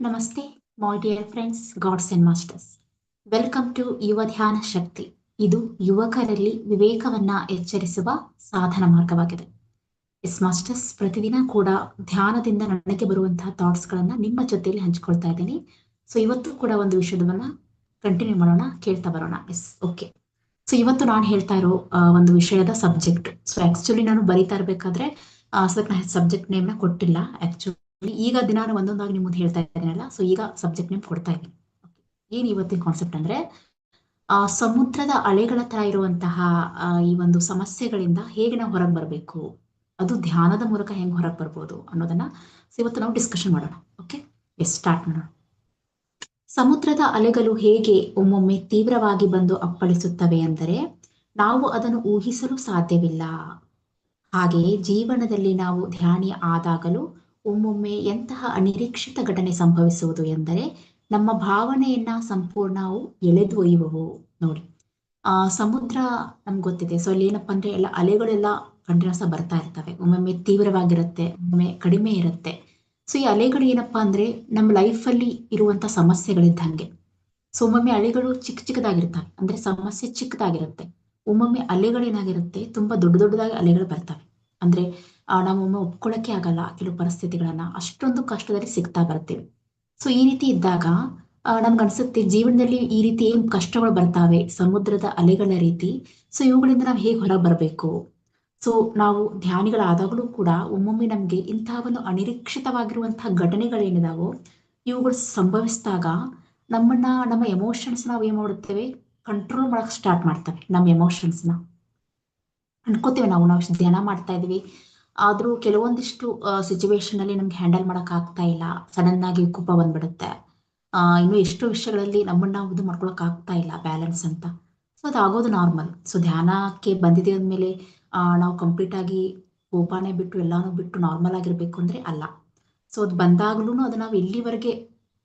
ನಮಸ್ತೆ my dear friends gods and masters welcome to ಯುವ ಧ್ಯಾನ ಶಕ್ತಿ ಇದು ಯುವಕರಲ್ಲಿ ವಿವೇಕವನ್ನ ಎಚ್ಚರಿಸುವ ಸಾಧನ ಮಾರ್ಗವಾಗಿದೆ. ಎಸ್ ಮಾಸ್ಟರ್ಸ್ ಪ್ರತಿದಿನ ಕೂಡ ಧ್ಯಾನದಿಂದ ನನಗೆ ಬರುವಂತಹ ಥಾಟ್ಸ್ ಗಳನ್ನ ನಿಮ್ಮ ಜೊತೆಯಲ್ಲಿ ಹಂಚಿಕೊಳ್ತಾ ಇದ್ದೀನಿ. ಸೊ ಇವತ್ತು ಕೂಡ ಒಂದು ವಿಷಯದವನ್ನ ಕಂಟಿನ್ಯೂ ಮಾಡೋಣ, ಕೇಳ್ತಾ ಬರೋಣ. ಎಸ್ ಓಕೆ ಸೊ ಇವತ್ತು ನಾನು ಹೇಳ್ತಾ ಇರೋ ಒಂದು ವಿಷಯದ ಸಬ್ಜೆಕ್ಟ್ ಸೊ ಆಕ್ಚುಲಿ ನಾನು ಬರಿತಾ ಇರ್ಬೇಕಾದ್ರೆ ಅದಕ್ಕೆ ಸಬ್ಜೆಕ್ಟ್ ನೇಮ್ನ ಕೊಟ್ಟಿಲ್ಲ ಆಕ್ಚುಲಿ ಈಗ ದಿನ ಒಂದೊಂದಾಗಿ ನಿಮ್ಮ ಮುಂದೆ ಹೇಳ್ತಾ ಇದ್ದೀನಲ್ಲ ಸೊ ಈಗ ಸಬ್ಜೆಕ್ಟ್ ನೇಮ್ ಕೊಡ್ತಾ ಇದ್ದೀನಿ. ಏನ್ ಇವತ್ತಿನ ಕಾನ್ಸೆಪ್ಟ್ ಅಂದ್ರೆ, ಆ ಸಮುದ್ರದ ಅಲೆಗಳ ತರ ಇರುವಂತಹ ಈ ಒಂದು ಸಮಸ್ಯೆಗಳಿಂದ ಹೇಗೆ ನಾವು ಹೊರಗೆ ಬರಬೇಕು, ಅದು ಧ್ಯಾನದ ಮೂಲಕ ಹೆಂಗ್ ಹೊರಗೆ ಬರ್ಬೋದು ಅನ್ನೋದನ್ನ ಇವತ್ತು ನಾವು ಡಿಸ್ಕಷನ್ ಮಾಡೋಣ. ಓಕೆ ಎಸ್ ಸ್ಟಾರ್ಟ್ ಮಾಡೋಣ. ಸಮುದ್ರದ ಅಲೆಗಳು ಹೇಗೆ ಒಮ್ಮೊಮ್ಮೆ ತೀವ್ರವಾಗಿ ಬಂದು ಅಪ್ಪಳಿಸುತ್ತವೆ ಅಂದರೆ, ನಾವು ಅದನ್ನು ಊಹಿಸಲು ಸಾಧ್ಯವಿಲ್ಲ. ಹಾಗೆಯೇ ಜೀವನದಲ್ಲಿ ನಾವು ಧ್ಯಾನಿ ಆದಾಗಲೂ ಒಮ್ಮೊಮ್ಮೆ ಎಂತಹ ಅನಿರೀಕ್ಷಿತ ಘಟನೆ ಸಂಭವಿಸುವುದು ಎಂದರೆ ನಮ್ಮ ಭಾವನೆಯನ್ನ ಸಂಪೂರ್ಣ ಎಳೆದು ಒಯ್ಯುವವು. ನೋಡಿ, ಆ ಸಮುದ್ರ ನಮ್ಗೆ ಗೊತ್ತಿದೆ. ಸೊ ಅಲ್ಲಿ ಏನಪ್ಪಾ ಅಂದ್ರೆ ಎಲ್ಲ ಅಲೆಗಳೆಲ್ಲ ಕಂಟಿನ್ಯೂಸ್ ಬರ್ತಾ ಇರ್ತವೆ. ಒಮ್ಮೊಮ್ಮೆ ತೀವ್ರವಾಗಿರುತ್ತೆ, ಒಮ್ಮೊಮ್ಮೆ ಕಡಿಮೆ ಇರುತ್ತೆ. ಸೊ ಈ ಅಲೆಗಳು ಏನಪ್ಪಾ ಅಂದ್ರೆ ನಮ್ಮ ಲೈಫ್ ಅಲ್ಲಿ ಇರುವಂತ ಸಮಸ್ಯೆಗಳಿದ್ದಂಗೆ ಸೊ ಒಮ್ಮೊಮ್ಮೆ ಅಲೆಗಳು ಚಿಕ್ಕ ಚಿಕ್ಕದಾಗಿರ್ತವೆ. ಅಂದ್ರೆ ಸಮಸ್ಯೆ ಚಿಕ್ಕದಾಗಿರುತ್ತೆ. ಒಮ್ಮೊಮ್ಮೆ ಅಲೆಗಳೇನಾಗಿರುತ್ತೆ, ತುಂಬಾ ದೊಡ್ಡ ದೊಡ್ಡದಾಗಿ ಅಲೆಗಳು ಬರ್ತವೆ. ಅಂದ್ರೆ ಆ, ನಾವು ಒಮ್ಮೆ ಒಪ್ಕೊಳ್ಳಕ್ಕೆ ಆಗಲ್ಲ ಕೆಲವು ಪರಿಸ್ಥಿತಿಗಳನ್ನ. ಅಷ್ಟೊಂದು ಕಷ್ಟದಲ್ಲಿ ಸಿಗ್ತಾ ಬರ್ತೀವಿ. ಸೊ ಈ ರೀತಿ ಇದ್ದಾಗ ಆ, ನಮ್ಗ್ ಅನ್ಸುತ್ತೆ ಜೀವನದಲ್ಲಿ ಈ ರೀತಿ ಏನ್ ಕಷ್ಟಗಳು ಬರ್ತಾವೆ? ಸಮುದ್ರದ ಅಲೆಗಳ ರೀತಿ. ಸೊ ಇವುಗಳಿಂದ ನಾವು ಹೇಗೆ ಹೊರ ಬರಬೇಕು ಸೊ ನಾವು ಧ್ಯಾನಿಗಳಾದಾಗಲೂ ಕೂಡ ಒಮ್ಮೊಮ್ಮೆ ನಮ್ಗೆ ಇಂತಹ ಒಂದು ಅನಿರೀಕ್ಷಿತವಾಗಿರುವಂತಹ ಘಟನೆಗಳೇನಿದಾವೋ ಇವುಗಳು ಸಂಭವಿಸಿದಾಗ ನಮ್ಮನ್ನ ನಮ್ಮ ಎಮೋಷನ್ಸ್ ನಾವು ಏನ್ ಮಾಡುತ್ತೇವೆ? ಕಂಟ್ರೋಲ್ ಮಾಡಕ್ ಸ್ಟಾರ್ಟ್ ಮಾಡ್ತವೆ ನಮ್ಮ ಎಮೋಷನ್ಸ್ನ ಅನ್ಕೋತೇವೆ ನಾವು ನಾವು ಧ್ಯಾನ ಮಾಡ್ತಾ ಇದೀವಿ ಆದ್ರೂ ಕೆಲವೊಂದಿಷ್ಟು ಸಿಚುವೇಶನ್ ಅಲ್ಲಿ ನಮ್ಗೆ ಹ್ಯಾಂಡಲ್ ಮಾಡಕ್ ಆಗ್ತಾ ಇಲ್ಲ. ಸಡನ್ ಆಗಿ ಕೋಪ ಬಂದ್ಬಿಡುತ್ತೆ. ಇನ್ನು ಎಷ್ಟೋ ವಿಷಯಗಳಲ್ಲಿ ನಮ್ಮನ್ನ ಇದು ಮಾಡ್ಕೊಳಕ್ ಆಗ್ತಾ ಇಲ್ಲ ಬ್ಯಾಲೆನ್ಸ್ ಅಂತ. ಸೊ ಅದಾಗೋದು ನಾರ್ಮಲ್ ಸೊ ಧ್ಯಾನಕ್ಕೆ ಬಂದಿದೆ ಅಂದ್ಮೇಲೆ ನಾವು ಕಂಪ್ಲೀಟ್ ಆಗಿ ಕೋಪನೇ ಬಿಟ್ಟು ಎಲ್ಲಾನು ಬಿಟ್ಟು ನಾರ್ಮಲ್ ಆಗಿರ್ಬೇಕು ಅಂದ್ರೆ ಅಲ್ಲ. ಸೊ ಅದು ಬಂದಾಗ್ಲೂ ಅದು ನಾವು ಎಲ್ಲಿವರೆಗೆ,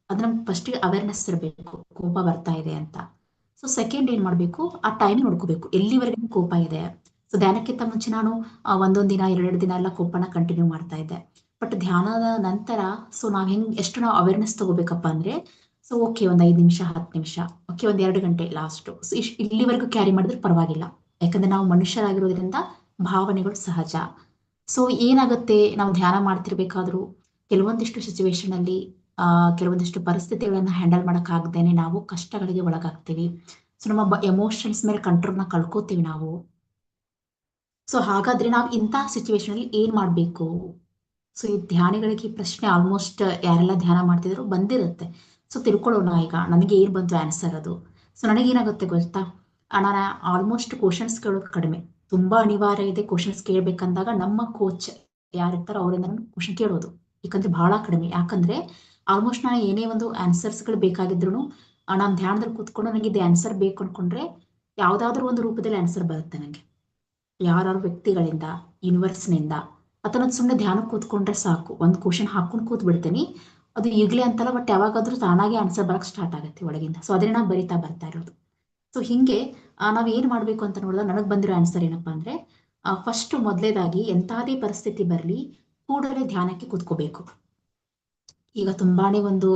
ಅದು ನಮ್ಗೆ ಫಸ್ಟ್ ಅವೇರ್ನೆಸ್ ಇರಬೇಕು, ಕೋಪ ಬರ್ತಾ ಇದೆ ಅಂತ. ಸೊ ಸೆಕೆಂಡ್ ಏನ್ ಮಾಡ್ಬೇಕು, ಆ ಟೈಮ್ ನೋಡ್ಕೋಬೇಕು. ಎಲ್ಲಿವರೆಗೆ ಕೋಪ ಇದೆ? ಸೊ ಧ್ಯಾನಕ್ಕಿಂತ ಮುಂಚೆ ನಾನು ಒಂದೊಂದು ದಿನ, ಎರಡೆರಡು ದಿನ ಎಲ್ಲ ಕೋಪನ ಕಂಟಿನ್ಯೂ ಮಾಡ್ತಾ ಇದ್ದೆ. ಬಟ್ ಧ್ಯಾನದ ನಂತರ ಸೊ ನಾವ್ ಹೆಂಗ್, ಎಷ್ಟು ನಾವು ಅವೇರ್ನೆಸ್ ತಗೋಬೇಕಪ್ಪ ಅಂದ್ರೆ ಸೊ ಓಕೆ ಒಂದ್ ಐದ್ ನಿಮಿಷ, ಹತ್ತು ನಿಮಿಷ ಓಕೆ ಒಂದ್ ಎರಡು ಗಂಟೆ ಲಾಸ್ಟ್ ಸೊ ಇಶ್, ಇಲ್ಲಿವರೆಗೂ ಕ್ಯಾರಿ ಮಾಡಿದ್ರೆ ಪರವಾಗಿಲ್ಲ. ಯಾಕಂದ್ರೆ ನಾವು ಮನುಷ್ಯರಾಗಿರೋದ್ರಿಂದ ಭಾವನೆಗಳು ಸಹಜ. ಸೊ ಏನಾಗುತ್ತೆ, ನಾವು ಧ್ಯಾನ ಮಾಡ್ತಿರ್ಬೇಕಾದ್ರೂ, ಕೆಲವೊಂದಿಷ್ಟು ಸಿಚುವೇಶನ್ ಅಲ್ಲಿ, ಆ, ಕೆಲವೊಂದಿಷ್ಟು ಪರಿಸ್ಥಿತಿಗಳನ್ನ ಹ್ಯಾಂಡಲ್ ಮಾಡಕ್ ಆಗದೇನೆ ನಾವು ಕಷ್ಟಗಳಿಗೆ ಒಳಗಾಗ್ತೀವಿ. ಸೊ ನಮ್ಮ ಎಮೋಷನ್ಸ್ ಮೇಲೆ ಕಂಟ್ರೋಲ್ನ ಕಳ್ಕೊತೀವಿ ನಾವು. ಸೊ ಹಾಗಾದ್ರೆ ನಾವು ಇಂತಹ ಸಿಚುವೇಶನ್ ಅಲ್ಲಿ ಏನ್ ಮಾಡ್ಬೇಕು? ಸೊ ಈ ಧ್ಯಾನಿಗಳಿಗೆ ಪ್ರಶ್ನೆ ಆಲ್ಮೋಸ್ಟ್ ಯಾರೆಲ್ಲ ಧ್ಯಾನ ಮಾಡ್ತಿದ್ರು ಬಂದಿರುತ್ತೆ. ಸೊ ತಿಳ್ಕೊಳ್ಳೋಣ ಈಗ, ನನಗೆ ಏನ್ ಬಂತು ಆನ್ಸರ್ ಅದು? ಸೊ ನನಗೇನಾಗುತ್ತೆ ಗೊತ್ತಾ? ನಾನ ಆಲ್ಮೋಸ್ಟ್ ಕ್ವಶನ್ಸ್ ಕೇಳೋದು ಕಡಿಮೆ. ತುಂಬಾ ಅನಿವಾರ್ಯ ಇದೆ ಕ್ವಶನ್ಸ್ ಕೇಳ್ಬೇಕಂದಾಗ ನಮ್ಮ ಕೋಚ್ ಯಾರಿರ್ತಾರೋ ಅವರಿಂದ ನಾನು ಕ್ವಶನ್ ಕೇಳೋದು. ಯಾಕಂದ್ರೆ ಬಹಳ ಕಡಿಮೆ. ಯಾಕಂದ್ರೆ ಆಲ್ಮೋಸ್ಟ್ ನಾನು ಏನೇ ಒಂದು ಆನ್ಸರ್ಸ್ಗಳು ಬೇಕಾಗಿದ್ರು ನಾನು ಧ್ಯಾನದಲ್ಲಿ ಕೂತ್ಕೊಂಡು ನನಗೆ ಇದು ಆನ್ಸರ್ ಬೇಕು ಅನ್ಕೊಂಡ್ರೆ ಯಾವ್ದಾದ್ರು ಒಂದು ರೂಪದಲ್ಲಿ ಆನ್ಸರ್ ಬರುತ್ತೆ ನನಗೆ ಯಾರು ವ್ಯಕ್ತಿಗಳಿಂದ ಯೂನಿವರ್ಸ್ನಿಂದ ಅಥವಾ ಸುಮ್ಮನೆ ಧ್ಯಾನ ಕೂತ್ಕೊಂಡ್ರೆ ಸಾಕು, ಒಂದು ಕ್ವಶನ್ ಹಾಕೊಂಡು ಕೂತ್ ಬಿಡ್ತೀನಿ ಅದು ಈಗಲೇ ಅಂತಲ್ಲ ಬಟ್ ಯಾವಾಗಾದ್ರೂ ತಾನಾಗೆ ಆನ್ಸರ್ ಬರಕ್ ಸ್ಟಾರ್ಟ್ ಆಗುತ್ತೆ ಒಳಗಿಂದ. ಸೊ ಅದನ್ನ ನಾವು ಬರಿತಾ ಬರ್ತಾ ಇರೋದು. ಸೊ ಹಿಂಗೆ ನಾವ್ ಏನ್ ಮಾಡ್ಬೇಕು ಅಂತ ನೋಡಿದ್ರೆ ನನಗ್ ಬಂದಿರೋ ಆನ್ಸರ್ ಏನಪ್ಪಾ ಅಂದ್ರೆ ಫಸ್ಟ್ ಮೊದಲೇದಾಗಿ ಎಂತಾದೇ ಪರಿಸ್ಥಿತಿ ಬರಲಿ, ಕೂಡಲೇ ಧ್ಯಾನಕ್ಕೆ ಕೂತ್ಕೋಬೇಕು. ಈಗ ತುಂಬಾನೇ ಒಂದು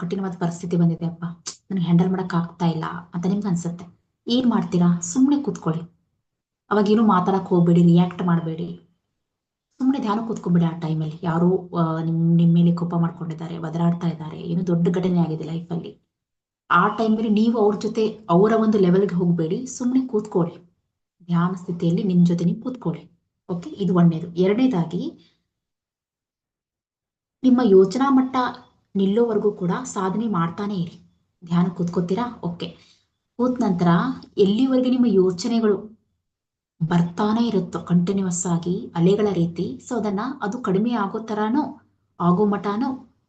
ಕಠಿಣವಾದ ಪರಿಸ್ಥಿತಿ ಬಂದಿದೆ ಅಪ್ಪ. ನನಗೆ ಹ್ಯಾಂಡಲ್ ಮಾಡಕ್ ಆಗ್ತಾ ಇಲ್ಲ ಅಂತ ನಿಮ್ಗೆ ಅನ್ಸುತ್ತೆ. ಏನ್ ಮಾಡ್ತೀರಾ? ಸುಮ್ಮನೆ ಕೂತ್ಕೊಳ್ಳಿ. ಅವಾಗ ಏನು ಮಾತಾಡಕ್ ಹೋಗ್ಬೇಡಿ ರಿಯಾಕ್ಟ್ ಮಾಡಬೇಡಿ. ಸುಮ್ಮನೆ ಧ್ಯಾನ ಕೂತ್ಕೊಂಡ್ಬಿಡಿ ಆ ಟೈಮಲ್ಲಿ ಯಾರು ನಿಮ್ಮ ನಿಮ್ ನಿಮ್ ಮೇಲೆ ಕೋಪ ಮಾಡ್ಕೊಂಡಿದ್ದಾರೆ ಬದಲಾಡ್ತಾ ಇದ್ದಾರೆ. ಏನು ದೊಡ್ಡ ಘಟನೆ ಆಗಿದೆ ಲೈಫಲ್ಲಿ ಆ ಟೈಮಲ್ಲಿ ನೀವು ಅವ್ರ ಜೊತೆ, ಅವರ ಒಂದು ಲೆವೆಲ್ಗೆ ಹೋಗ್ಬೇಡಿ. ಸುಮ್ಮನೆ ಕೂತ್ಕೊಳ್ಳಿ. ಧ್ಯಾನ ಸ್ಥಿತಿಯಲ್ಲಿ ನಿಮ್ ಜೊತೆ ನೀವು ಕೂತ್ಕೊಳ್ಳಿ. ಓಕೆ ಇದು ಒಂದೇದು. ಎರಡನೇದಾಗಿ, ನಿಮ್ಮ ಯೋಚನಾ ಮಟ್ಟ ನಿಲ್ಲೋವರೆಗೂ ಕೂಡ ಸಾಧನೆ ಮಾಡ್ತಾನೆ ಇರಿ. ಧ್ಯಾನ ಕೂತ್ಕೋತೀರಾ? ಓಕೆ ಕೂತ್ ನಂತರ ಎಲ್ಲಿವರೆಗೆ ನಿಮ್ಮ ಯೋಚನೆಗಳು ಬರ್ತಾನೆ ಇರುತ್ತೋ ಕಂಟಿನ್ಯೂಸ್ ಆಗಿ, ಅಲೆಗಳ ರೀತಿ. ಸೊ ಅದನ್ನ ಅದು ಕಡಿಮೆ ಆಗೋ ತರಾನೋ, ಆಗೋ ಮಟಾನು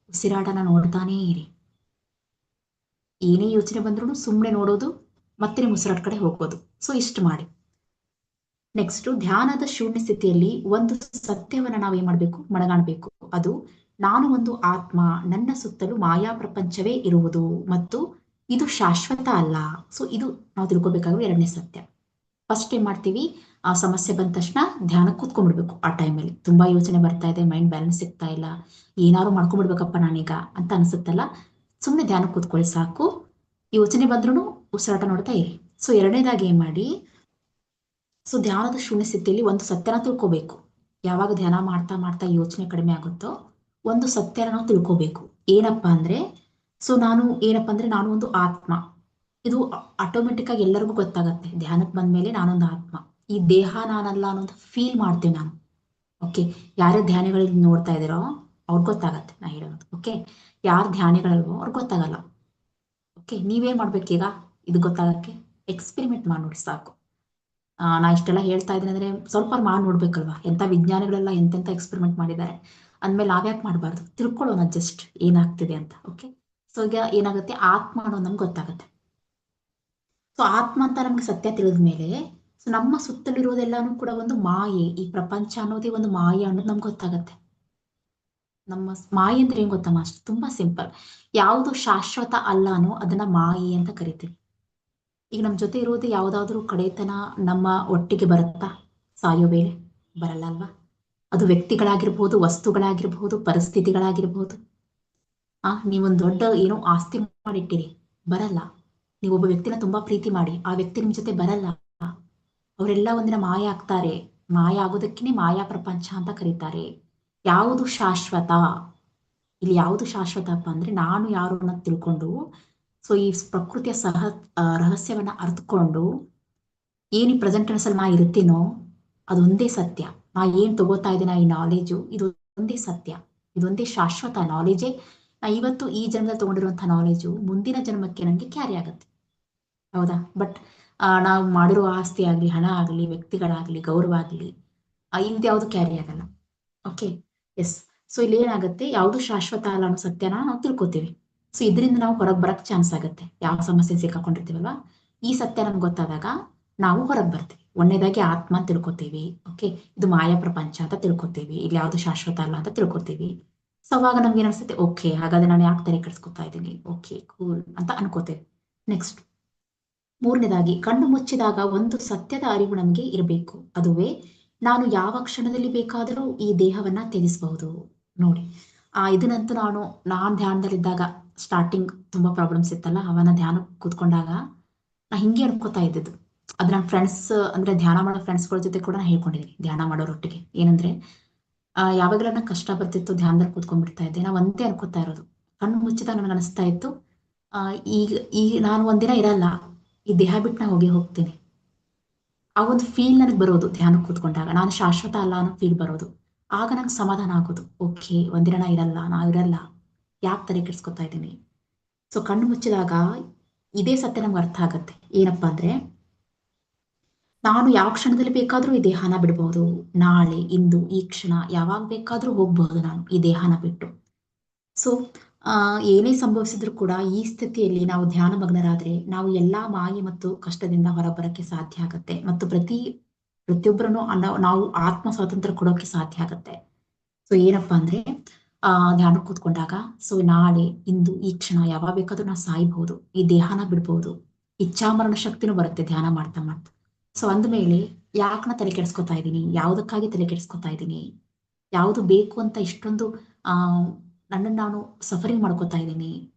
ಉಸಿರಾಟನ ನೋಡ್ತಾನೇ ಇರಿ. ಏನೇ ಯೋಚನೆ ಬಂದ್ರೂ ಸುಮ್ಮನೆ ನೋಡೋದು, ಮತ್ತೆ ನಿಮ್ಮ ಉಸಿರಾಟ ಕಡೆ ಹೋಗೋದು. ಸೊ ಇಷ್ಟು ಮಾಡಿ. ನೆಕ್ಸ್ಟ್ ಧ್ಯಾನದ ಶೂನ್ಯ ಸ್ಥಿತಿಯಲ್ಲಿ ಒಂದು ಸತ್ಯವನ್ನ ನಾವು ಏನ್ ಮಾಡ್ಬೇಕು? ಮನಗಾಣಬೇಕು. ಅದು ನಾನು ಒಂದು ಆತ್ಮ, ನನ್ನ ಸುತ್ತಲೂ ಮಾಯಾ ಪ್ರಪಂಚವೇ ಇರುವುದು. ಮತ್ತು ಇದು ಶಾಶ್ವತ ಅಲ್ಲ. ಸೊ ಇದು ನಾವು ತಿಳ್ಕೊಬೇಕಾಗಿರೋ ಎರಡನೇ ಸತ್ಯ. ಫಸ್ಟ್ ಏನ್ ಮಾಡ್ತೀವಿ? ಆ ಸಮಸ್ಯೆ ಬಂದ ತಕ್ಷಣ ಧ್ಯಾನ ಕೂತ್ಕೊಂಡ್ಬಿಡ್ಬೇಕು ಆ ಟೈಮಲ್ಲಿ ತುಂಬಾ ಯೋಚನೆ ಬರ್ತಾ ಇದೆ ಮೈಂಡ್ ಬ್ಯಾಲೆನ್ಸ್ ಸಿಗ್ತಾ ಇಲ್ಲ. ಏನಾದ್ರು ಮಾಡ್ಕೊಂಡ್ಬಿಡ್ಬೇಕಪ್ಪ ನಾನೀಗ ಅಂತ ಅನ್ಸುತ್ತಲ್ಲ? ಸುಮ್ಮನೆ ಧ್ಯಾನ ಕೂತ್ಕೊಳ್ಳಿ ಸಾಕು. ಯೋಚನೆ ಬಂದ್ರೂ ಉಸಿರಾಟ ನೋಡ್ತಾ ಇರಿ. ಸೊ ಎರಡನೇದಾಗಿ ಏನ್ ಮಾಡಿ? ಸೊ ಧ್ಯಾನದ ಶೂನ್ಯ ಸ್ಥಿತಿಯಲ್ಲಿ ಒಂದು ಸತ್ಯನ ತಿಳ್ಕೋಬೇಕು. ಯಾವಾಗ ಧ್ಯಾನ ಮಾಡ್ತಾ ಮಾಡ್ತಾ ಯೋಚನೆ ಕಡಿಮೆ ಆಗುತ್ತೋ ಒಂದು ಸತ್ಯನ ನಾವು ತಿಳ್ಕೋಬೇಕು. ಏನಪ್ಪಾ ಅಂದ್ರೆ? ಸೊ ನಾನು ಏನಪ್ಪಾ ಅಂದ್ರೆ ನಾನು ಒಂದು ಆತ್ಮ. ಇದು ಆಟೋಮೆಟಿಕ್ ಆಗಿ ಎಲ್ಲರಿಗೂ ಗೊತ್ತಾಗತ್ತೆ. ಧ್ಯಾನಕ್ಕೆ ಬಂದ್ಮೇಲೆ ನಾನೊಂದು ಆತ್ಮ. ಈ ದೇಹ ನಾನಲ್ಲ ಅನ್ನೋದು ಫೀಲ್ ಮಾಡ್ತೇನೆ ನಾನು. ಓಕೆ ಯಾರೇ ಧ್ಯಾನಿಗಳಿಗೆ ನೋಡ್ತಾ ಇದ್ದೀರೋ ಅವ್ರಿಗೆ ಗೊತ್ತಾಗತ್ತೆ ನಾ ಹೇಳೋದು. ಓಕೆ ಯಾರು ಧ್ಯಾನಿಗಳಲ್ವೋ ಅವ್ರಿಗೆ ಗೊತ್ತಾಗಲ್ಲ. ಓಕೆ ನೀವೇನ್ ಮಾಡ್ಬೇಕೀಗ ಇದು ಗೊತ್ತಾಗಕ್ಕೆ ಎಕ್ಸ್ಪೆರಿಮೆಂಟ್ ಮಾಡಿ ನೋಡಿ ಸಾಕು. ನಾ ಇಷ್ಟೆಲ್ಲ ಹೇಳ್ತಾ ಇದ್ದೀನಿ ಅಂದ್ರೆ ಸ್ವಲ್ಪ ಮಾಡಿ ನೋಡ್ಬೇಕಲ್ವಾ? ಎಂತ ವಿಜ್ಞಾನಿಗಳೆಲ್ಲ ಎಂತೆಂತ ಎಕ್ಸ್ಪೆರಿಮೆಂಟ್ ಮಾಡಿದ್ದಾರೆ? ಅಂದ್ಮೇಲೆ ನಾವ್ಯಾಕೆ ಮಾಡಬಾರ್ದು? ತಿಳ್ಕೊಳ್ಳೋಣ ಜಸ್ಟ್ ಏನಾಗ್ತಿದೆ ಅಂತ. ಓಕೆ ಸೊ ಈಗ ಏನಾಗುತ್ತೆ? ಆತ್ಮ ಅನ್ನೋದು ನಮ್ಗೆ ಗೊತ್ತಾಗುತ್ತೆ. ಸೊ ಆತ್ಮ ಅಂತ ನಮ್ಗೆ ಸತ್ಯ ತಿಳಿದ ಮೇಲೆ ಸೊ ನಮ್ಮ ಸುತ್ತಲಿರೋದೆಲ್ಲಾನು ಕೂಡ ಒಂದು ಮಾಯೆ, ಈ ಪ್ರಪಂಚ ಅನ್ನೋದೇ ಒಂದು ಮಾಯೆ ಅನ್ನೋದು ನಮ್ಗೆ ಗೊತ್ತಾಗತ್ತೆ. ನಮ್ಮ ಮಾಯೆ ಅಂದ್ರೆ ಏನ್ ಗೊತ್ತಮ್ಮ? ಅಷ್ಟು ತುಂಬಾ ಸಿಂಪಲ್. ಯಾವುದು ಶಾಶ್ವತ ಅಲ್ಲನೋ ಅದನ್ನ ಮಾಯೆ ಅಂತ ಕರಿತೀವಿ. ಈಗ ನಮ್ಮ ಜೊತೆ ಇರೋದು ಯಾವ್ದಾದ್ರು ಕಡೆತನ ನಮ್ಮ ಒಟ್ಟಿಗೆ ಬರುತ್ತಾ? ಸಾಯೋ ವೇಳೆ. ಬರಲ್ಲ ಅಲ್ವಾ ಅದು ವ್ಯಕ್ತಿಗಳಾಗಿರ್ಬೋದು, ವಸ್ತುಗಳಾಗಿರ್ಬೋದು, ಪರಿಸ್ಥಿತಿಗಳಾಗಿರ್ಬೋದು. ಆ, ನೀವೊಂದು ದೊಡ್ಡ ಏನೋ ಆಸ್ತಿ ಮಾಡಿಟ್ಟಿರಿ. ಬರಲ್ಲ. ನೀವು ಒಬ್ಬ ವ್ಯಕ್ತಿನ ತುಂಬಾ ಪ್ರೀತಿ ಮಾಡಿ, ಆ ವ್ಯಕ್ತಿ ನಿಮ್ ಜೊತೆ ಬರಲ್ಲ. ಅವರೆಲ್ಲ ಒಂದಿನ ಮಾಯ ಆಗ್ತಾರೆ. ಮಾಯ ಆಗೋದಕ್ಕೇನೆ ಮಾಯಾ ಪ್ರಪಂಚ ಅಂತ ಕರೀತಾರೆ. ಯಾವುದು ಶಾಶ್ವತ? ಇಲ್ಲಿ ಯಾವುದು ಶಾಶ್ವತಪ್ಪ ಅಂದ್ರೆ ನಾನು ಯಾರು ಅನ್ನೋದು ತಿಳ್ಕೊಂಡು, ಸೊ ಈ ಪ್ರಕೃತಿಯ ಸಹ ರಹಸ್ಯವನ್ನ ಅರ್ಥಕೊಂಡು ಏನು ಈ ಪ್ರೆಸೆಂಟ್ ಅಲ್ಲಿ ನಾ ಇರ್ತೀನೋ ಅದೊಂದೇ ಸತ್ಯ. ನಾ ಏನ್ ತಗೋತಾ ಇದ್ದೀನ ಈ ನಾಲೆಜು ಇದು ಒಂದೇ ಸತ್ಯ. ಇದೊಂದೇ ಶಾಶ್ವತ ನಾಲೆಜೇ ನಾ ಇವತ್ತು ಈ ಜನ್ಮದಲ್ಲಿ ತಗೊಂಡಿರುವಂತಹ ನಾಲೆಜು ಮುಂದಿನ ಜನ್ಮಕ್ಕೆ ನನಗೆ ಕ್ಯಾರಿ ಆಗುತ್ತೆ. ಹೌದಾ? ಬಟ್ ನಾವು ಮಾಡಿರೋ ಆಸ್ತಿ ಆಗಲಿ ಹಣ ಆಗ್ಲಿ, ವ್ಯಕ್ತಿಗಳಾಗ್ಲಿ ಗೌರವ ಆಗ್ಲಿ ಇಂದ ಯಾವುದು ಕ್ಯಾರಿ ಆಗಲ್ಲ. ಓಕೆ ಎಸ್ ಸೊ ಇಲ್ಲಿ ಏನಾಗುತ್ತೆ? ಯಾವುದು ಶಾಶ್ವತ ಅಲ್ಲ ಅನ್ನೋ ಸತ್ಯನ ನಾವು ತಿಳ್ಕೊತೀವಿ. ಸೊ ಇದರಿಂದ ನಾವು ಹೊರಗೆ ಬರಕ್ ಚಾನ್ಸ್ ಆಗುತ್ತೆ. ಯಾವ ಸಮಸ್ಯೆ ಸಿಕ್ಕಾಕೊಂಡಿರ್ತೀವಲ್ವಾ? ಈ ಸತ್ಯ ನಮ್ಗೆ ಗೊತ್ತಾದಾಗ ನಾವು ಹೊರಗೆ ಬರ್ತೀವಿ. ಒಂದೇದಾಗಿ ಆತ್ಮ ಅಂತ ತಿಳ್ಕೊತೀವಿ. ಓಕೆ ಇದು ಮಾಯಾ ಪ್ರಪಂಚ ಅಂತ ತಿಳ್ಕೊತೀವಿ. ಇಲ್ಲಿ ಯಾವುದು ಶಾಶ್ವತ ಅಲ್ಲ ಅಂತ ತಿಳ್ಕೊತೀವಿ. ಸೊ ಅವಾಗ ನಮ್ಗೆ ಏನ್ ಅನ್ಸುತ್ತೆ? ಓಕೆ ಹಾಗಾದ್ರೆ ನಾನು ಯಾಕೆ ತಲೆ ಕೆಡಿಸ್ಕೊತಾ ಇದ್ದೀನಿ? ಓಕೆ ಕೂಲ್ ಅಂತ ಅನ್ಕೋತೇವೆ. ನೆಕ್ಸ್ಟ್ ಮೂರನೇದಾಗಿ, ಕಣ್ಣು ಮುಚ್ಚಿದಾಗ ಒಂದು ಸತ್ಯದ ಅರಿವು ನಮಗೆ ಇರಬೇಕು. ಅದುವೇ, ನಾನು ಯಾವ ಕ್ಷಣದಲ್ಲಿ ಬೇಕಾದರೂ ಈ ದೇಹವನ್ನ ತ್ಯಜಿಸಬಹುದು. ನೋಡಿ, ಆ ಇದನ್ನಂತೂ ನಾನು, ನಾನ್ ಧ್ಯಾನದಲ್ಲಿದ್ದಾಗ ಸ್ಟಾರ್ಟಿಂಗ್ ತುಂಬಾ ಪ್ರಾಬ್ಲಮ್ಸ್ ಇತ್ತಲ್ಲ ಅವನ ಧ್ಯಾನ ಕೂತ್ಕೊಂಡಾಗ ನಾ ಹಿಂಗೆ ಅನ್ಕೋತಾ ಇದ್ದಿದ್ದು. ಅದ್ ನನ್ನ ಫ್ರೆಂಡ್ಸ್ ಅಂದ್ರೆ ಧ್ಯಾನ ಮಾಡೋ ಫ್ರೆಂಡ್ಸ್ಗಳ ಜೊತೆ ಕೂಡ ನಾ ಹೇಳ್ಕೊಂಡಿದ್ದೀನಿ ಧ್ಯಾನ ಮಾಡೋರೊಟ್ಟಿಗೆ. ಏನಂದ್ರೆ, ಆ ಯಾವಾಗಲೂ ನಂಗೆ ಕಷ್ಟ ಬರ್ತಿತ್ತು, ಧ್ಯಾನದಲ್ಲಿ ಕೂತ್ಕೊಂಡ್ಬಿಡ್ತಾ ಇದ್ದೆ. ನಾವು ಒಂದೇ ಅನ್ಕೋತಾ ಇರೋದು. ಕಣ್ಣು ಮುಚ್ಚಿದಾಗ ನನಗೆ ಅನಿಸ್ತಾ ಇತ್ತು ಈಗ ಈಗ ನಾನು ಒಂದಿನ ಇರಲ್ಲ. ಈ ದೇಹ ಬಿಟ್ಟು ನಾ ಹೋಗಿ ಹೋಗ್ತೀನಿ. ಆ ಒಂದು ಫೀಲ್ ನನಗೆ ಬರೋದು ಧ್ಯಾನಕ್ಕೆ ಕೂತ್ಕೊಂಡಾಗ. ನಾನು ಶಾಶ್ವತ ಅಲ್ಲ ಅನ್ನೋ ಫೀಲ್ ಬರೋದು. ಆಗ ನಂಗೆ ಸಮಾಧಾನ ಆಗೋದು. ಓಕೆ, ಒಂದಿನ ಇರಲ್ಲ, ನಾ ಇರಲ್ಲ. ಯಾಕೆ ತಲೆ ಕೆಡ್ಸ್ಕೊತಾ ಇದ್ದೀನಿ? ಸೊ ಕಣ್ಣು ಮುಚ್ಚಿದಾಗ ಇದೇ ಸತ್ಯ ನಮ್ಗೆ ಅರ್ಥ ಆಗತ್ತೆ. ಏನಪ್ಪಾ ಅಂದ್ರೆ, ನಾನು ಯಾವ ಕ್ಷಣದಲ್ಲಿ ಬೇಕಾದ್ರೂ ಈ ದೇಹನ ಬಿಡ್ಬೋದು. ನಾಳೆ, ಇಂದು, ಈ ಕ್ಷಣ ಯಾವಾಗ ಬೇಕಾದ್ರೂ ಹೋಗ್ಬಹುದು ನಾನು ಈ ದೇಹನ ಬಿಟ್ಟು. ಸೊ ಏನೇ ಸಂಭವಿಸಿದ್ರು ಕೂಡ ಈ ಸ್ಥಿತಿಯಲ್ಲಿ ನಾವು ಧ್ಯಾನ ಮಗ್ನರಾದ್ರೆ ನಾವು ಎಲ್ಲಾ ಮಾಯೆ ಮತ್ತು ಕಷ್ಟದಿಂದ ಹೊರಬರಕ್ಕೆ ಸಾಧ್ಯ ಆಗತ್ತೆ. ಮತ್ತು ಪ್ರತಿ, ಪ್ರತಿಯೊಬ್ಬರನ್ನು ನಾವು ಆತ್ಮ ಸ್ವಾತಂತ್ರ್ಯ ಕೊಡೋಕೆ ಸಾಧ್ಯ ಆಗತ್ತೆ. ಸೊ ಏನಪ್ಪಾ ಅಂದ್ರೆ, ಆ ಧ್ಯಾನ ಕೂತ್ಕೊಂಡಾಗ ಸೊ ನಾಳೆ, ಇಂದು, ಈ ಕ್ಷಣ ಯಾವಾಗ ಬೇಕಾದ್ರೂ ನಾವು ಸಾಯ್ಬಹುದು ಈ ದೇಹನ ಬಿಡ್ಬಹುದು ಇಚ್ಛಾಮರಣ ಶಕ್ತಿನೂ ಬರುತ್ತೆ ಧ್ಯಾನ ಮಾಡ್ತಾ ಮಾಡ್ತಾ. ಸೊ ಅಂದ್ಮೇಲೆ ಯಾಕನ ತಲೆ ಕೆಡಿಸ್ಕೊತಾ ಇದ್ದೀನಿ, ಯಾವುದಕ್ಕಾಗಿ ತಲೆ ಕೆಡಿಸ್ಕೊತಾ ಇದ್ದೀನಿ, ಯಾವುದು ಬೇಕು ಅಂತ ಇಷ್ಟೊಂದು, ಆ ನನ್ನನ್ನು ನಾನು ಸಫರಿಂಗ್ ಮಾಡ್ಕೋತಾ ಇದ್ದೀನಿ.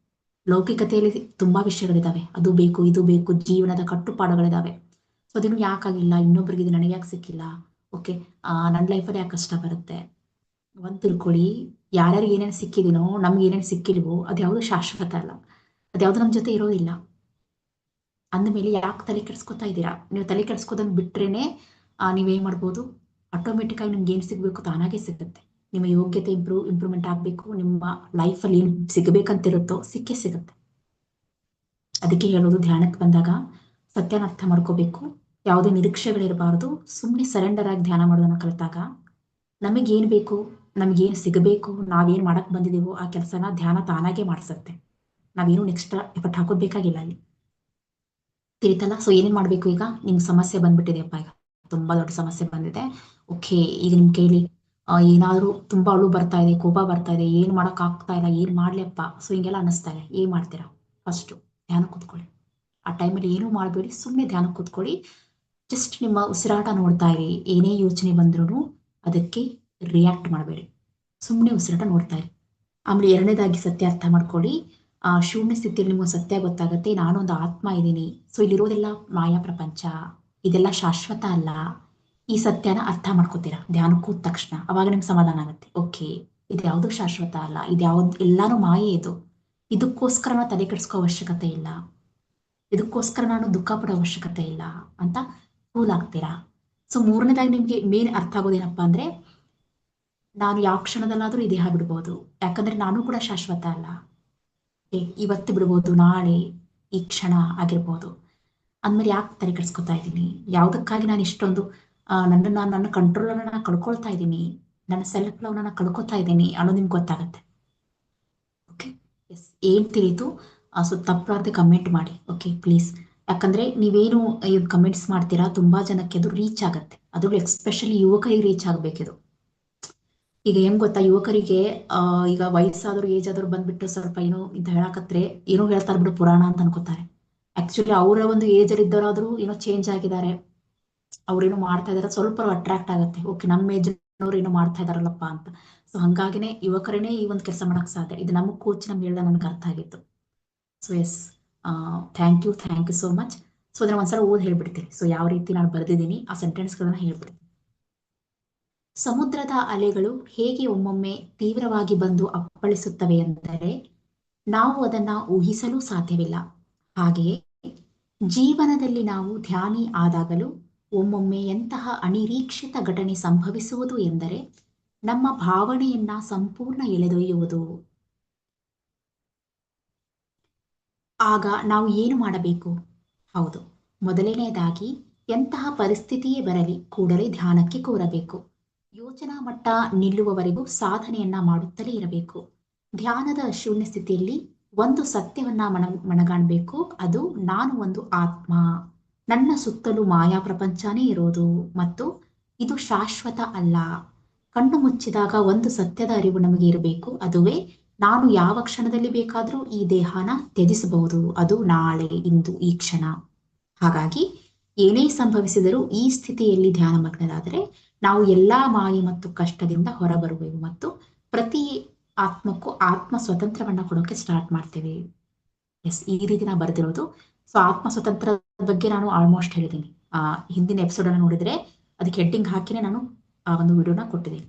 ಲೌಕಿಕತೆಯಲ್ಲಿ ತುಂಬಾ ವಿಷಯಗಳಿದಾವೆ. ಅದು ಬೇಕು, ಇದು ಬೇಕು, ಜೀವನದ ಕಟ್ಟುಪಾಡುಗಳಿದಾವೆ. ಸೊ ಅದನ್ನು ಯಾಕಾಗಿಲ್ಲ ಇನ್ನೊಬ್ರಿಗೆ ಇದು ನನಗೆ ಯಾಕೆ ಸಿಕ್ಕಿಲ್ಲ? ಓಕೆ ಆ ನನ್ನ ಲೈಫಲ್ಲಿ ಯಾಕೆ ಕಷ್ಟ ಬರುತ್ತೆ? ಒಂದು ತಿಳ್ಕೊಳ್ಳಿ. ಯಾರ್ಯಾರಿಗೆ ಏನೇನು ಸಿಕ್ಕಿದೀನೋ, ನಮ್ಗೆ ಏನೇನು ಸಿಕ್ಕಿಲ್ವೋ ಅದ್ಯಾವುದು ಶಾಶ್ವತ ಅಲ್ಲ. ಅದ್ಯಾವುದು ನಮ್ಮ ಜೊತೆ ಇರೋದಿಲ್ಲ. ಅಂದಮೇಲೆ ಯಾಕೆ ತಲೆ ಕೆಡಿಸ್ಕೊತಾ ಇದ್ದೀರಾ? ನೀವು ತಲೆ ಕೆಡಿಸ್ಕೋದನ್ನ ಬಿಟ್ರೇನೆ ನೀವೇನು ಮಾಡ್ಬೋದು? ಆಟೋಮೆಟಿಕ್ ಆಗಿ ನಿಮ್ಗೆ ಏನ್ ಸಿಗ್ಬೇಕು ತಾನಾಗೆ ಸಿಗುತ್ತೆ. ನಿಮ್ಮ ಯೋಗ್ಯತೆ ಇಂಪ್ರೂವ್ ಇಂಪ್ರೂವ್ಮೆಂಟ್ ಆಗಬೇಕು, ನಿಮ್ಮ ಲೈಫಲ್ಲಿ ಏನು ಸಿಗಬೇಕಂತಿರುತ್ತೋ ಸಿಕ್ಕೇ ಸಿಗುತ್ತೆ. ಅದಕ್ಕೆ ಹೇಳೋದು ಧ್ಯಾನಕ್ಕೆ ಬಂದಾಗ ಸತ್ಯನ ಅರ್ಥ ಮಾಡ್ಕೋಬೇಕು. ಯಾವುದೇ ನಿರೀಕ್ಷೆಗಳಿರಬಾರ್ದು. ಸುಮ್ಮನೆ ಸರೆಂಡರ್ ಆಗಿ ಧ್ಯಾನ ಮಾಡೋದನ್ನ ಕಲಿತಾಗ ನಮಗೇನು ಬೇಕು ನಮಗೇನು ಸಿಗಬೇಕು, ನಾವೇನು ಮಾಡಕ್ ಬಂದಿದ್ದೀವೋ ಆ ಕೆಲಸನ ಧ್ಯಾನ ತಾನಾಗೆ ಮಾಡಿಸುತ್ತೆ. ನಾವೇನು ನೆಕ್ಸ್ಟ್ ಎಫರ್ಟ್ ಹಾಕೋದ್ ಬೇಕಾಗಿಲ್ಲ ಅಲ್ಲಿ. ತಿಳಿತಲ್ಲ? ಸೊ ಏನೇನ್ ಮಾಡ್ಬೇಕು ಈಗ? ನಿಮ್ಗೆ ಸಮಸ್ಯೆ ಬಂದ್ಬಿಟ್ಟಿದೆಯಪ್ಪ ಈಗ. ತುಂಬಾ ದೊಡ್ಡ ಸಮಸ್ಯೆ ಬಂದಿದೆ. ಓಕೆ ಈಗ ನಿಮ್ ಕೈಲಿ ಏನಾದ್ರೂ ತುಂಬಾ ಅಳು ಬರ್ತಾ ಇದೆ, ಕೋಪ ಬರ್ತಾ ಇದೆ, ಏನ್ ಮಾಡಕ್ ಆಗ್ತಾ ಇಲ್ಲ, ಏನ್ ಮಾಡ್ಲಿಯಪ್ಪ ಸೊ ಹಿಂಗೆಲ್ಲ ಅನ್ನಿಸ್ತಾ ಇದೆ. ಏನ್ ಮಾಡ್ತೀರಾ? ಫಸ್ಟ್ ಧ್ಯಾನ ಕೂತ್ಕೊಳ್ಳಿ. ಆ ಟೈಮಲ್ಲಿ ಏನೂ ಮಾಡಬೇಡಿ ಸುಮ್ಮನೆ ಧ್ಯಾನ ಕೂತ್ಕೊಳ್ಳಿ. ಜಸ್ಟ್ ನಿಮ್ಮ ಉಸಿರಾಟ ನೋಡ್ತಾ ಇರಿ. ಏನೇ ಯೋಚನೆ ಬಂದ್ರೂ ಅದಕ್ಕೆ ರಿಯಾಕ್ಟ್ ಮಾಡಬೇಡಿ. ಸುಮ್ಮನೆ ಉಸಿರಾಟ ನೋಡ್ತಾ ಇರಿ. ಆಮೇಲೆ ಎರಡನೇದಾಗಿ ಸತ್ಯ ಅರ್ಥ ಮಾಡ್ಕೊಳ್ಳಿ. ಆ, ಶೂನ್ಯ ಸ್ಥಿತಿಯಲ್ಲಿ ನಿಮಗೆ ಸತ್ಯ ಗೊತ್ತಾಗುತ್ತೆ. ನಾನೊಂದು ಆತ್ಮ ಇದ್ದೀನಿ. ಸೊ ಇಲ್ಲಿರೋದೆಲ್ಲ ಮಾಯಾ ಪ್ರಪಂಚ. ಇದೆಲ್ಲ ಶಾಶ್ವತ ಅಲ್ಲ. ಈ ಸತ್ಯನ ಅರ್ಥ ಮಾಡ್ಕೋತೀರಾ? ಧ್ಯಾನ ಕೂತ ತಕ್ಷಣ. ಅವಾಗ ನಿಮ್ಗೆ ಸಮಾಧಾನ ಆಗುತ್ತೆ. ಓಕೆ, ಇದು ಯಾವುದು ಶಾಶ್ವತ ಅಲ್ಲ. ಇದು ಯಾವ್ದು, ಎಲ್ಲಾನು ಮಾಯೆ ಇದು. ಇದಕ್ಕೋಸ್ಕರ ನಾವು ತಲೆ ಕೆಡಿಸ್ಕೋ ಅವಶ್ಯಕತೆ ಇಲ್ಲ. ಇದಕ್ಕೋಸ್ಕರ ನಾನು ದುಃಖ ಪಡೋ ಅವಶ್ಯಕತೆ ಇಲ್ಲ ಅಂತ ಕೂಲ್ ಆಗ್ತೀರಾ? ಸೊ ಮೂರನೇದಾಗಿ ನಿಮ್ಗೆ ಮೇನ್ ಅರ್ಥ ಆಗೋದೇನಪ್ಪ ಅಂದ್ರೆ, ನಾನು ಯಾವ ಕ್ಷಣದಲ್ಲಾದ್ರೂ ಈ ದೇಹ ಬಿಡ್ಬೋದು ಯಾಕಂದ್ರೆ ನಾನು ಕೂಡ ಶಾಶ್ವತ ಅಲ್ಲ. ಇವತ್ತು ಬಿಡ್ಬೋದು, ನಾಳೆ ಈ ಕ್ಷಣ ಆಗಿರ್ಬೋದು. ಅಂದ್ಮೇಲೆ ಯಾಕೆ ತಲೆ ಕೆಡಿಸ್ಕೊತಾ ಇದ್ದೀನಿ? ಯಾವುದಕ್ಕಾಗಿ ನಾನು ಇಷ್ಟೊಂದು ಆ, ನಾನು ನನ್ನ ಕಂಟ್ರೋಲ್ ನಾನು ಕಳ್ಕೊಳ್ತಾ ಇದ್ದೀನಿ. ನನ್ನ ಸೆಲ್ಫ್ ಲವ್ ನಾನು ಕಳ್ಕೊತಾ ಇದ್ದೀನಿ ಅನ್ನೋದು ನಿಮ್ಗೆ ಗೊತ್ತಾಗತ್ತೆ. ಓಕೆ ಎಸ್ ಏನ್ ತಿಳಿತು? ಸೊ ತಪ್ಪಾರ್ದೆ ಕಮೆಂಟ್ ಮಾಡಿ. ಓಕೆ ಪ್ಲೀಸ್ ಯಾಕಂದ್ರೆ ನೀವೇನು ಕಮೆಂಟ್ಸ್ ಮಾಡ್ತೀರಾ ತುಂಬಾ ಜನಕ್ಕೆ ಅದು ರೀಚ್ ಆಗತ್ತೆ. ಅದು ಎಕ್ಸ್ಪೆಷಲಿ ಯುವಕರಿಗೆ ರೀಚ್ ಆಗ್ಬೇಕಿದು. ಈಗ ಏನ್ ಗೊತ್ತಾ? ಯುವಕರಿಗೆ ಈಗ ವಯಸ್ಸಾದ್ರು ಏಜ್ ಆದ್ರು ಬಂದ್ಬಿಟ್ಟು ಸ್ವಲ್ಪ ಏನೋ ಇಂತ ಹೇಳಕತ್ರೆ ಏನೋ ಹೇಳ್ತಾರೆ ಬಿಡು ಪುರಾಣ ಅಂತ ಅನ್ಕೋತಾರೆ. ಆಕ್ಚುಲಿ ಅವರ ಒಂದು ಏಜ್ ಅಲ್ಲಿ ಇದ್ದವರಾದ್ರೂ ಏನೋ ಚೇಂಜ್ ಆಗಿದ್ದಾರೆ. ಅವ್ರೇನೋ ಮಾಡ್ತಾ ಇದಾರೆ, ಸ್ವಲ್ಪ ಅಟ್ರಾಕ್ಟ್ ಆಗುತ್ತೆ. ಓಕೆ ನಮ್ಮ ಏಜ್ ಏನೋ ಮಾಡ್ತಾ ಇದಾರಲ್ಲಪ್ಪ ಅಂತ. ಸೊ ಹಂಗಾಗಿನೇ ಯುವಕರೇನೆ ಈ ಒಂದು ಕೆಲಸ ಮಾಡಕ್ ಸಾಧ್ಯ. ಇದು ನಮ್ಮ ಕೋಚ್ ನಮ್ಗೆ ಹೇಳ್ದ ನನ್ಗೆ ಅರ್ಥ ಆಗಿತ್ತು. So yes thank you thank you so much so ಅದನ್ನ ಒಂದ್ಸಲ ಓದ್ ಹೇಳ್ಬಿಡ್ತೀನಿ. ಸೊ ಯಾವ ರೀತಿ ನಾನು ಬರೆದಿದ್ದೀನಿ, ಆ ಸೆಂಟೆನ್ಸ್ ಗಳನ್ನ ಹೇಳ್ಬಿಡ್ತೀನಿ. ಸಮುದ್ರದ ಅಲೆಗಳು ಹೇಗೆ ಒಮ್ಮೊಮ್ಮೆ ತೀವ್ರವಾಗಿ ಬಂದು ಅಪ್ಪಳಿಸುತ್ತವೆ ಎಂದರೆ, ನಾವು ಅದನ್ನ ಊಹಿಸಲು ಸಾಧ್ಯವಿಲ್ಲ. ಹಾಗೆಯೇ ಜೀವನದಲ್ಲಿ ನಾವು ಧ್ಯಾನಿ ಆದಾಗಲೂ ಒಮ್ಮೊಮ್ಮೆ ಎಂತಹ ಅನಿರೀಕ್ಷಿತ ಘಟನೆ ಸಂಭವಿಸುವುದು ಎಂದರೆ ನಮ್ಮ ಭಾವನೆಯನ್ನ ಸಂಪೂರ್ಣ ಎಳೆದೊಯ್ಯುವುದು. ಆಗ ನಾವು ಏನು ಮಾಡಬೇಕು? ಹೌದು, ಮೊದಲನೆಯದಾಗಿ ಎಂತಹ ಪರಿಸ್ಥಿತಿಯೇ ಬರಲಿ ಕೂಡಲೇ ಧ್ಯಾನಕ್ಕೆ ಕೋರಬೇಕು. ಯೋಚನಾ ಮಟ್ಟ ನಿಲ್ಲುವವರೆಗೂ ಸಾಧನೆಯನ್ನ ಮಾಡುತ್ತಲೇ ಇರಬೇಕು. ಧ್ಯಾನದ ಶೂನ್ಯ ಸ್ಥಿತಿಯಲ್ಲಿ ಒಂದು ಸತ್ಯವನ್ನ ಮನ ಮನಗಾಣಬೇಕು, ಅದು ನಾನು ಒಂದು ಆತ್ಮ. ನನ್ನ ಸುತ್ತಲೂ ಮಾಯಾ ಪ್ರಪಂಚನೇ ಇರೋದು ಮತ್ತು ಇದು ಶಾಶ್ವತ ಅಲ್ಲ. ಕಣ್ಣು ಮುಚ್ಚಿದಾಗ ಒಂದು ಸತ್ಯದ ಅರಿವು ನಮಗೆ ಇರಬೇಕು. ಅದುವೇ ನಾನು ಯಾವ ಕ್ಷಣದಲ್ಲಿ ಬೇಕಾದರೂ ಈ ದೇಹನ ತ್ಯಜಿಸಬಹುದು. ಅದು ನಾಳೆ, ಇಂದು, ಈ ಕ್ಷಣ. ಹಾಗಾಗಿ ಏನೇ ಸಂಭವಿಸಿದರೂ ಈ ಸ್ಥಿತಿಯಲ್ಲಿ ಧ್ಯಾನ ಮಗ್ನರಾದರೆ ನಾವು ಎಲ್ಲಾ ಮಾಯೆ ಮತ್ತು ಕಷ್ಟದಿಂದ ಹೊರಬರುವೆವು ಮತ್ತು ಪ್ರತಿ ಆತ್ಮಕ್ಕೂ ಆತ್ಮ ಸ್ವತಂತ್ರವನ್ನ ಕೊಡೋಕೆ ಸ್ಟಾರ್ಟ್ ಮಾಡ್ತೇವೆ. ಎಸ್, ಈ ರೀತಿ ನಾ ಬರ್ದಿರೋದು ಸೊ ಆತ್ಮ ಸ್ವತಂತ್ರ ಬಗ್ಗೆ ನಾನು ಆಲ್ಮೋಸ್ಟ್ ಹೇಳಿದ್ದೀನಿ. ಆ, ಹಿಂದಿನ ಎಪಿಸೋಡ್ ಅನ್ನು ನೋಡಿದ್ರೆ ಅದಕ್ಕೆ ಹೆಡ್ಡಿಂಗ್ ಹಾಕಿನೇ ನಾನು ಆ ಒಂದು ವಿಡಿಯೋನ ಕೊಟ್ಟಿದ್ದೀನಿ.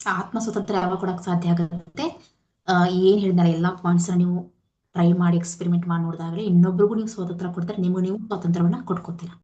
ಆತ್ಮ ಸ್ವತಂತ್ರ ಯಾವಾಗ ಕೊಡಕ್ ಸಾಧ್ಯ ಆಗುತ್ತೆ? ಏನ್ ಹೇಳಿದಾರೆ ಎಲ್ಲಾ ಪಾಯಿಂಟ್ಸ್ ನೀವು ಟ್ರೈ ಮಾಡಿ ಎಕ್ಸ್ಪೆರಿಮೆಂಟ್ ಮಾಡಿ ನೋಡಿದಾಗಲೇ ಇನ್ನೊಬ್ರಿಗೂ ನೀವು ಸ್ವಾತಂತ್ರ್ಯ ಕೊಡ್ತಾರೆ, ನಿಮಗೆ ನೀವು ಸ್ವಾತಂತ್ರ್ಯವನ್ನ ಕೊಟ್ಕೋತೀರಾ.